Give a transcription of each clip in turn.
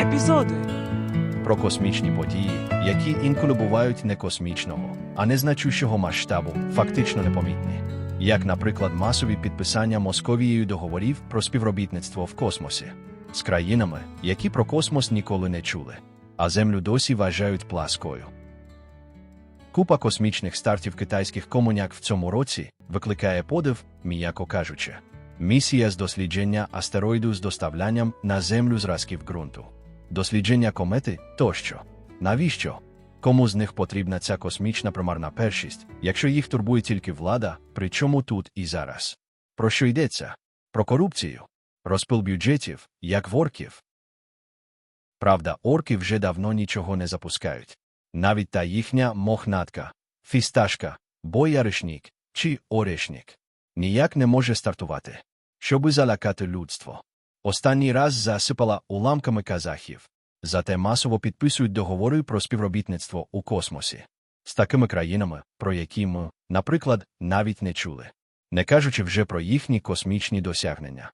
Епізоди. про космічні події, які інколи бувають не космічного, а незначущого масштабу, фактично непомітні. Як, наприклад, масові підписання Московією договорів про співробітництво в космосі з країнами, які про космос ніколи не чули, а Землю досі вважають пласкою. Купа космічних стартів китайських комуняк в цьому році викликає подив, м'яко кажучи. Місія з дослідження астероїду з доставлянням на Землю зразків ґрунту, дослідження комети тощо. Навіщо? Кому з них потрібна ця космічна примарна першість, якщо їх турбує тільки влада, причому тут і зараз? Про що йдеться? Про корупцію, розпил бюджетів, як в орків. Правда, орки вже давно нічого не запускають. Навіть та їхня мохнатка, фісташка, бояришнік чи орешнік ніяк не може стартувати, щоби залякати людство. Останній раз засипала уламками казахів, зате масово підписують договори про співробітництво у космосі з такими країнами, про які ми, наприклад, навіть не чули, не кажучи вже про їхні космічні досягнення.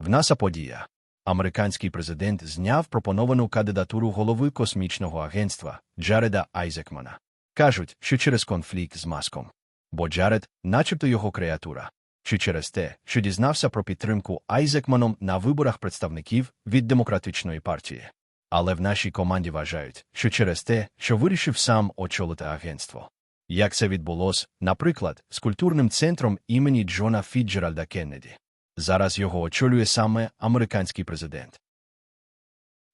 В НАСА подія. Американський президент зняв пропоновану кандидатуру голови космічного агентства Джареда Айзекмана. Кажуть, що через конфлікт з маском. Бо Джаред, начебто його креатура, чи через те, що дізнався про підтримку Айзекманом на виборах представників від демократичної партії. Але в нашій команді вважають, що через те, що вирішив сам очолити агентство. Як це відбулось, наприклад, з культурним центром імені Джона Фіджеральда Кеннеді. Зараз його очолює саме американський президент.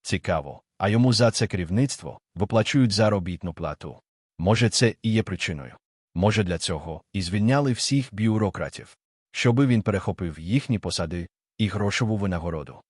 Цікаво, а йому за це керівництво виплачують заробітну плату. Може, це і є причиною. Може, для цього і звільняли всіх бюрократів, щоби він перехопив їхні посади і грошову винагороду.